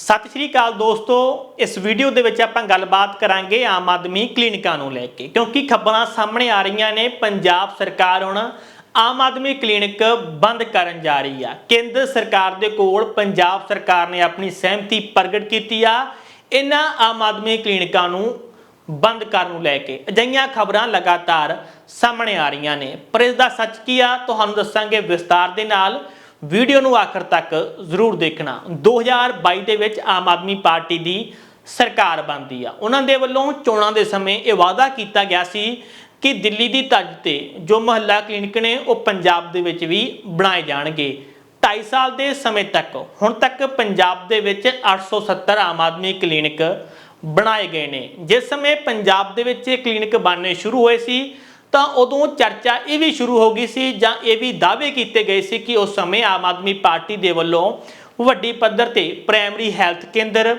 ਸਤਿ ਸ਼੍ਰੀ ਅਕਾਲ ਦੋਸਤੋ, ਇਸ ਵੀਡੀਓ ਦੇ ਵਿੱਚ ਆਪਾਂ ਗੱਲਬਾਤ ਕਰਾਂਗੇ ਆਮ ਆਦਮੀ ਕਲੀਨਿਕਾਂ ਨੂੰ ਲੈ ਕੇ, ਕਿਉਂਕਿ ਖਬਰਾਂ ਸਾਹਮਣੇ ਆ ਰਹੀਆਂ ਨੇ, ਪੰਜਾਬ ਸਰਕਾਰ ਹੁਣ ਆਮ ਆਦਮੀ ਕਲੀਨਿਕ ਬੰਦ ਕਰਨ ਜਾ ਰਹੀ ਆ। ਕੇਂਦਰ ਸਰਕਾਰ ਦੇ ਕੋਲ ਪੰਜਾਬ ਸਰਕਾਰ ਨੇ ਆਪਣੀ ਸਹਿਮਤੀ ਪ੍ਰਗਟ ਕੀਤੀ ਆ, ਇਹਨਾਂ ਆਮ ਆਦਮੀ ਕਲੀਨਿਕਾਂ ਨੂੰ ਬੰਦ ਕਰਨ ਨੂੰ ਲੈ ਕੇ। ਅਜਿਹੀਆਂ ਖਬਰਾਂ ਲਗਾਤਾਰ ਸਾਹਮਣੇ ਆ ਰਹੀਆਂ ਨੇ। ਪਰ ਇਸ ਦਾ ਸੱਚ ਕੀ ਆ, ਤੁਹਾਨੂੰ ਦੱਸਾਂਗੇ ਵਿਸਤਾਰ ਦੇ ਨਾਲ। ਵੀਡੀਓ ਨੂੰ ਆਖਰ ਤੱਕ ਜ਼ਰੂਰ ਦੇਖਣਾ। 2022 ਦੇ ਵਿੱਚ ਆਮ ਆਦਮੀ ਪਾਰਟੀ ਦੀ ਸਰਕਾਰ ਬਣਦੀ ਆ। ਉਹਨਾਂ ਦੇ ਵੱਲੋਂ ਚੋਣਾਂ ਦੇ ਸਮੇਂ ਇਹ ਵਾਅਦਾ ਕੀਤਾ ਗਿਆ ਸੀ ਕਿ ਦਿੱਲੀ ਦੀ ਤੱਜ ਤੇ ਜੋ ਮਹੱਲਾ ਕਲੀਨਿਕ ਨੇ, ਉਹ ਪੰਜਾਬ ਦੇ ਵਿੱਚ ਵੀ ਬਣਾਏ ਜਾਣਗੇ। 2.5 ਸਾਲ ਦੇ ਸਮੇਂ ਤੱਕ, ਹੁਣ ਤੱਕ ਪੰਜਾਬ ਦੇ ਵਿੱਚ 870 ਆਮ ਆਦਮੀ ਕਲੀਨਿਕ ਬਣਾਏ ਗਏ ਨੇ। ਜਿਸ ਸਮੇਂ ਪੰਜਾਬ ਦੇ ਵਿੱਚ ਇਹ ਕਲੀਨਿਕ ਬਣਨੇ ਸ਼ੁਰੂ ਹੋਏ ਸੀ ਤਾਂ ਉਦੋਂ ਚਰਚਾ ਇਹ ਵੀ ਸ਼ੁਰੂ ਹੋ ਗਈ ਸੀ ਜਾਂ ਇਹ ਵੀ ਦਾਅਵੇ ਕੀਤੇ ਗਏ ਸੀ ਕਿ ਉਸ ਸਮੇਂ ਆਮ ਆਦਮੀ ਪਾਰਟੀ ਦੇ ਵੱਲੋਂ ਵੱਡੀ ਪੱਧਰ ਤੇ ਪ੍ਰਾਇਮਰੀ ਹੈਲਥ ਕੇਂਦਰ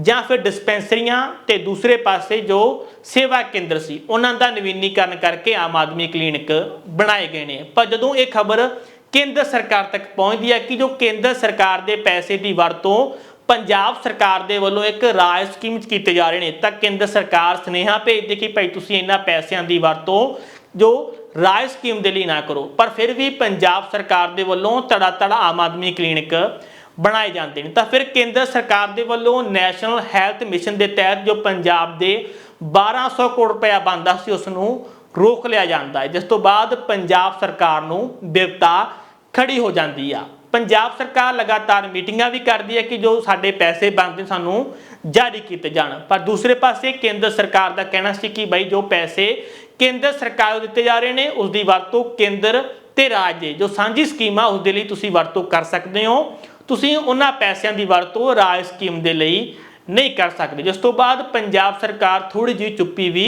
ਜਾਂ ਫਿਰ ਡਿਸਪੈਂਸਰੀਆਂ ਤੇ ਦੂਸਰੇ ਪਾਸੇ ਜੋ ਸੇਵਾ ਕੇਂਦਰ ਸੀ, ਉਹਨਾਂ ਦਾ ਨਵੀਨੀਕਰਨ ਕਰਕੇ ਆਮ ਆਦਮੀ ਕਲੀਨਿਕ ਬਣਾਏ ਗਏ ਨੇ। ਪਰ ਜਦੋਂ ਇਹ ਖਬਰ ਕੇਂਦਰ ਸਰਕਾਰ ਤੱਕ ਪਹੁੰਚਦੀ ਹੈ ਕਿ ਜੋ ਕੇਂਦਰ ਸਰਕਾਰ ਦੇ ਪੈਸੇ ਦੀ ਵਰਤੋਂ ਪੰਜਾਬ ਸਰਕਾਰ ਦੇ ਵੱਲੋਂ ਇੱਕ ਰਾਜ ਸਕੀਮ 'ਚ ਕੀਤੇ ਜਾ ਰਹੇ ਨੇ। ਤਾਂ ਕੇਂਦਰ ਸਰਕਾਰ ਸੁਨੇਹਾ ਭੇਜਦੀ ਕਿ ਭਾਈ ਤੁਸੀਂ ਇਹਨਾਂ ਪੈਸਿਆਂ ਦੀ ਵਰਤੋਂ ਜੋ ਰਾਜ ਸਕੀਮ ਦੇ ਲਈ ਨਾ ਕਰੋ। ਪਰ ਫਿਰ ਵੀ ਪੰਜਾਬ ਸਰਕਾਰ ਦੇ ਵੱਲੋਂ ਤੜਾ ਤੜਾ ਆਮ ਆਦਮੀ ਕਲੀਨਿਕ ਬਣਾਏ ਜਾਂਦੇ ਨੇ। ਤਾਂ ਫਿਰ ਕੇਂਦਰ ਸਰਕਾਰ ਦੇ ਵੱਲੋਂ ਨੈਸ਼ਨਲ ਹੈਲਥ ਮਿਸ਼ਨ ਦੇ ਤਹਿਤ ਜੋ ਪੰਜਾਬ ਦੇ 1200 ਕਰੋੜ ਰੁਪਇਆ ਬਣਦਾ ਸੀ ਉਸ ਨੂੰ ਰੋਕ ਲਿਆ ਜਾਂਦਾ ਹੈ। ਜਿਸ ਤੋਂ ਬਾਅਦ ਪੰਜਾਬ ਸਰਕਾਰ ਨੂੰ ਬਿਪਤਾ ਖੜੀ ਹੋ ਜਾਂਦੀ ਆ। ਪੰਜਾਬ ਸਰਕਾਰ ਲਗਾਤਾਰ ਮੀਟਿੰਗਾਂ ਵੀ ਕਰਦੀ ਹੈ ਕਿ ਜੋ ਸਾਡੇ ਪੈਸੇ ਬਣਦੇ ਸਾਨੂੰ ਜਾਰੀ ਕੀਤੇ ਜਾਣ। ਪਰ ਦੂਸਰੇ ਪਾਸੇ ਕੇਂਦਰ ਸਰਕਾਰ ਦਾ ਕਹਿਣਾ ਸੀ ਕਿ ਬਈ ਜੋ ਪੈਸੇ ਕੇਂਦਰ ਸਰਕਾਰ ਨੂੰ ਦਿੱਤੇ ਜਾ ਰਹੇ ਨੇ ਉਸ ਦੀ ਵਰਤੋਂ ਕੇਂਦਰ ਤੇ ਰਾਜ ਦੇ। ਜੋ ਸਾਂਝੀ ਸਕੀਮਾਂ ਉਸ ਦੇ ਲਈ ਤੁਸੀਂ ਵਰਤੋਂ ਕਰ ਸਕਦੇ ਹੋ। ਤੁਸੀਂ ਉਹਨਾਂ ਪੈਸਿਆਂ ਦੀ ਵਰਤੋਂ ਰਾਜ ਸਕੀਮ ਦੇ ਲਈ ਨਹੀਂ ਕਰ ਸਕਦੇ। ਜਿਸ ਤੋਂ ਬਾਅਦ ਪੰਜਾਬ ਸਰਕਾਰ ਥੋੜੀ ਜਿਹੀ ਚੁੱਪੀ ਵੀ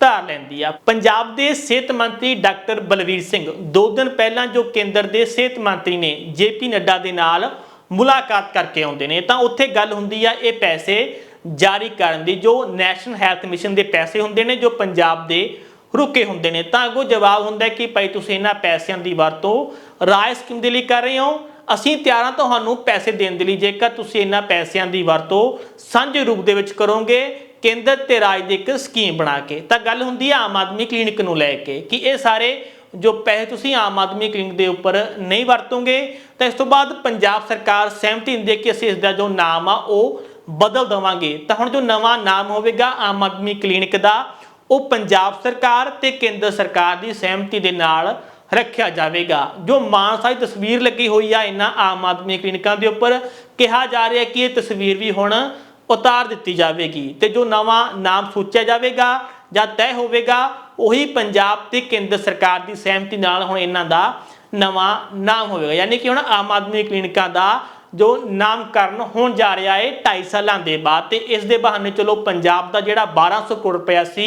ਧਾਰ ਲੈਂਦੀ ਆ। ਪੰਜਾਬ ਦੇ ਸਿਹਤ ਮੰਤਰੀ ਡਾਕਟਰ ਬਲਵੀਰ ਸਿੰਘ ਦੋ ਦਿਨ ਪਹਿਲਾਂ ਜੋ ਕੇਂਦਰ ਦੇ ਸਿਹਤ ਮੰਤਰੀ ਨੇ ਜੇਪੀ ਨੱਡਾ ਦੇ ਨਾਲ ਮੁਲਾਕਾਤ ਕਰਕੇ ਆਉਂਦੇ ਨੇ, ਤਾਂ ਉੱਥੇ ਗੱਲ ਹੁੰਦੀ ਆ ਇਹ ਪੈਸੇ ਜਾਰੀ ਕਰਨ ਦੀ, ਜੋ ਨੈਸ਼ਨਲ ਹੈਲਥ ਮਿਸ਼ਨ ਦੇ ਪੈਸੇ ਹੁੰਦੇ ਨੇ, ਜੋ ਪੰਜਾਬ ਦੇ ਰੁਕੇ ਹੁੰਦੇ ਨੇ। ਤਾਂ ਅੱਗੋਂ ਜਵਾਬ ਹੁੰਦਾ ਕਿ ਭਾਈ ਤੁਸੀਂ ਇਹਨਾਂ ਪੈਸਿਆਂ ਦੀ ਵਰਤੋਂ ਰਾਜ ਸਕੀਮ ਦੇ ਲਈ ਕਰ ਰਹੇ ਹੋ। ਅਸੀਂ ਤਿਆਰ ਹਾਂ ਤੁਹਾਨੂੰ ਪੈਸੇ ਦੇਣ ਦੇ ਲਈ, ਜੇਕਰ ਤੁਸੀਂ ਇਹਨਾਂ ਪੈਸਿਆਂ ਦੀ ਵਰਤੋਂ ਸਾਂਝੇ ਰੂਪ ਦੇ ਵਿੱਚ ਕਰੋਗੇ ਕੇਂਦਰ ਤੇ ਰਾਜ ਦੀ ਇੱਕ ਸਕੀਮ ਬਣਾ ਕੇ, ਤਾਂ ਗੱਲ ਹੁੰਦੀ ਹੈ ਆਮ ਆਦਮੀ ਕਲੀਨਿਕ ਨੂੰ ਲੈ ਕੇ ਕਿ ਇਹ ਸਾਰੇ ਜੋ ਪੈਸੇ ਤੁਸੀਂ ਆਮ ਆਦਮੀ ਕਲੀਨਿਕ ਦੇ ਉੱਪਰ ਨਹੀਂ ਵਰਤੋਗੇ, ਤਾਂ ਇਸ ਤੋਂ ਬਾਅਦ ਪੰਜਾਬ ਸਰਕਾਰ ਸਹਿਮਤੀ ਦਿੰਦੀ ਹੈ ਕਿ ਅਸੀਂ ਇਸ ਦਾ ਜੋ ਨਾਮ ਆ, ਉਹ ਬਦਲ ਦਵਾਂਗੇ। ਤਾਂ ਹੁਣ ਜੋ ਨਵਾਂ ਨਾਮ ਹੋਵੇਗਾ ਆਮ ਆਦਮੀ ਕਲੀਨਿਕ ਦਾ, ਉਹ ਪੰਜਾਬ ਸਰਕਾਰ ਤੇ ਕੇਂਦਰ ਸਰਕਾਰ ਦੀ ਸਹਿਮਤੀ ਦੇ ਨਾਲ ਰੱਖਿਆ ਜਾਵੇਗਾ। ਜੋ ਮਾਨਸਾ ਦੀ ਤਸਵੀਰ ਲੱਗੀ ਹੋਈ ਆ ਇਹਨਾਂ ਆਮ ਆਦਮੀ ਕਲੀਨਿਕਾਂ ਦੇ ਉੱਪਰ, ਕਿਹਾ ਜਾ ਰਿਹਾ ਕਿ ਇਹ ਤਸਵੀਰ ਵੀ ਹੁਣ ਉਤਾਰ ਦਿੱਤੀ ਜਾਵੇਗੀ ਤੇ ਜੋ ਨਵਾਂ ਨਾਮ ਸੋਚਿਆ ਜਾਵੇਗਾ ਜਾਂ ਤੈਅ ਹੋਵੇਗਾ, ਉਹੀ ਪੰਜਾਬ ਤੇ ਕੇਂਦਰ ਸਰਕਾਰ ਦੀ ਸਹਿਮਤੀ ਨਾਲ ਹੁਣ ਇਹਨਾਂ ਦਾ ਨਵਾਂ ਨਾਮ ਹੋਵੇਗਾ। ਯਾਨੀ ਕਿ ਹੁਣ ਆਮ ਆਦਮੀ ਕਲੀਨਿਕਾਂ ਦਾ ਜੋ ਨਾਮਕਰਨ ਹੋਣ ਜਾ ਰਿਹਾ ਹੈ 2.5 ਸਾਲਾਂ ਦੇ ਬਾਅਦ ਤੇ ਇਸ ਦੇ ਬਹਾਨੇ ਚਲੋ ਪੰਜਾਬ ਦਾ ਜਿਹੜਾ 1200 ਕਰੋੜ ਰੁਪਇਆ ਸੀ,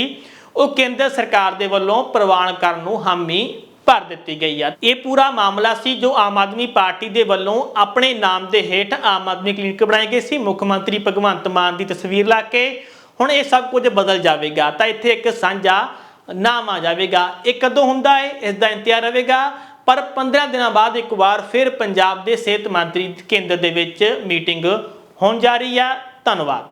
ਉਹ ਕੇਂਦਰ ਸਰਕਾਰ ਦੇ ਵੱਲੋਂ ਪ੍ਰਵਾਨ ਕਰਨ ਨੂੰ ਹਾਮੀ ਭਰ ਦਿੱਤੀ ਗਈ ਆ। ਇਹ ਪੂਰਾ ਮਾਮਲਾ ਸੀ ਜੋ ਆਮ ਆਦਮੀ ਪਾਰਟੀ ਦੇ ਵੱਲੋਂ ਆਪਣੇ ਨਾਮ ਦੇ ਹੇਠ ਆਮ ਆਦਮੀ ਕਲੀਨਿਕ ਬਣਾਏ ਗਏ ਸੀ। ਮੁੱਖ ਮੰਤਰੀ ਭਗਵੰਤ ਮਾਨ ਦੀ ਤਸਵੀਰ ਲਾ ਕੇ ਹੁਣ ਇਹ ਸਭ ਕੁਝ ਬਦਲ ਜਾਵੇਗਾ। ਤਾਂ ਇੱਥੇ ਇੱਕ ਸਾਂਝਾ ਨਾਮ ਆ ਜਾਵੇਗਾ। ਇਹ ਕਦੋਂ ਹੁੰਦਾ ਹੈ? ਇਸ ਦਾ ਇੰਤਜ਼ਾਰ ਰਹੇਗਾ। ਪਰ 15 ਦਿਨਾਂ ਬਾਅਦ ਇੱਕ ਵਾਰ ਫਿਰ ਪੰਜਾਬ ਦੇ ਸਿਹਤ ਮੰਤਰੀ ਕੇਂਦਰ ਦੇ ਵਿੱਚ ਮੀਟਿੰਗ ਹੋਣ ਜਾ ਰਹੀ ਆ। ਧੰਨਵਾਦ।